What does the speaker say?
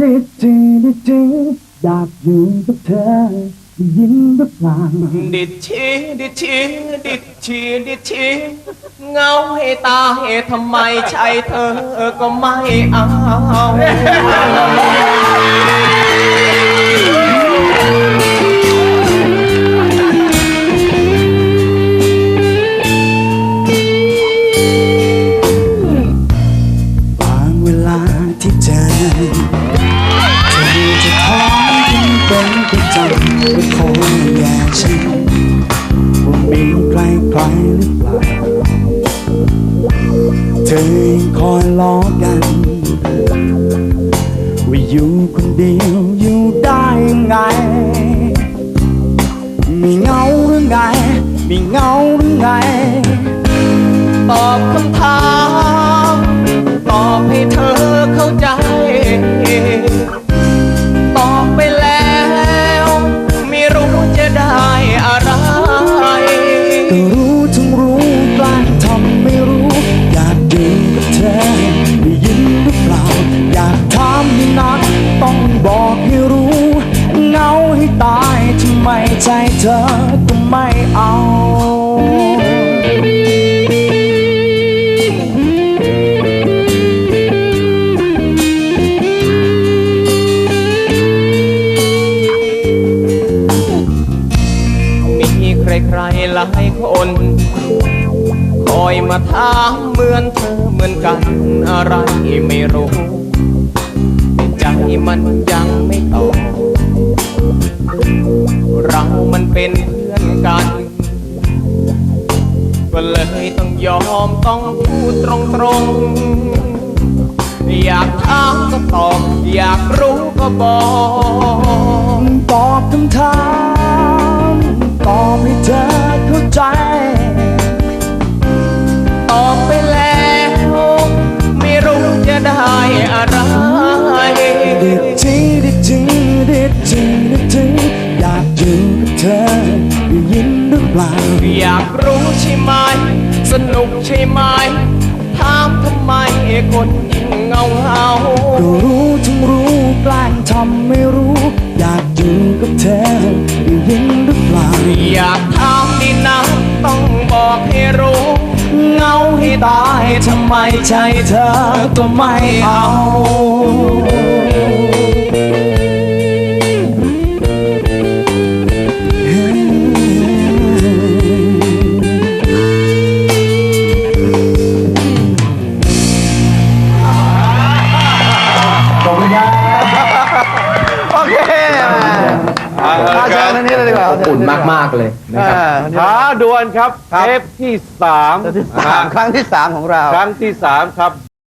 ดิจีดิจีอยากอยู่กับเธอได้ยินหรือเปล่าดิดชีดิดชีดิดชีดิดชีเงาให้ตาให้ทำไมใช่เธอก็ไม่เอา จะท้องกันเป็นประจำว่าคนอย่างฉันว่ามีใครใครหรือเปล่าเธอยังคอยล้อกันว่าอยู่คนเดียวอยู่ได้ยังไงมีเงาหรือไงมีเงาหรือไง ไม่ใจเธอก็ไม่เอามีใครๆหลายคน คอยมาถามเหมือนเธอเหมือนกันอะไรไม่รู้ใจมันยังไม่ตอบ เรามันเป็นเพื่อนกัน ก็เลยต้องยอมต้องพูดตรงๆ อยากถามก็ตอบ อยากรู้ก็บอกตอบคำถามตอบให้เธอเข้าใจตอบไปแล้ว ไม่รู้จะได้อะไรดิดจีดิดจีดิด อยากรู้ใช่ไหม สนุกใช่ไหม ถามทำไมคนยิ่งเงาเงาก็รู้ทั้งรู้แกล้งทำไม่รู้ อยากอยู่กับเธอได้ยินหรือเปล่าอยากถามดีนะต้องบอกให้รู้ เงาให้ตายทำไมใจเธอก็ไม่เอา โอเคมาเชิญอันนี้เลยดีกว่าอุ่นมาก ๆ เลยนะครับท้าดวลครับเทปที่สามครั้งที่สามของเรา ครั้งที่สามครับ